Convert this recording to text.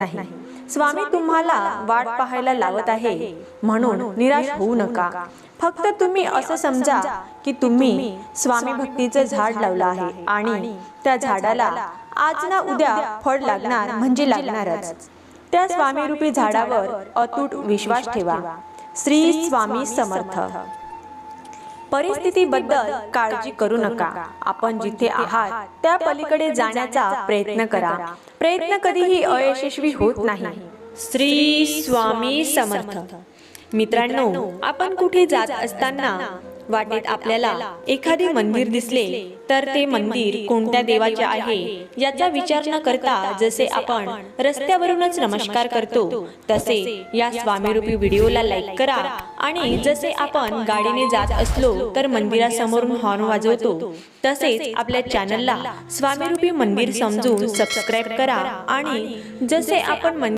नाही. स्वामी तुम्हाला वाट पाहायला लावत आहे म्हणून निराश होऊ नका. फक्त तुम्ही असं समजा की तुम्ही स्वामी भक्तीचं झाड लावलं आहे आणि त्या झाडाला आज ना उद्या फळ लागणार म्हणजे लागणारच. त्या स्वामी रूपी झाडावर अतूट विश्वास ठेवा. श्री स्वामी समर्थ. परिस्थितीबद्दल काळजी करू नका. आपण जिथे आहात त्या पलीकडे जाण्याचा प्रयत्न करा. प्रयत्न कधीही अयशस्वी होत नाही. श्री स्वामी समर्थ. मित्रांनो आपण कुठे जात असताना वाटेत आपल्याला एखादे मंदिर दिसले तर ते मंदिर कोणत्या देवाचे आहे याचा विचार न करता जसे आपण रस्त्यावरूनच नमस्कार करतो तसे या स्वामीरूपी व्हिडिओला लाईक करा आणि जसे आपण गाडीने जात असलो तर मंदिरासमोरून हॉर्न वाजवतो. तसेच आपल्या चॅनलला स्वामीरूपी मंदिर समजून सबस्क्राईब करा आणि जसे आपण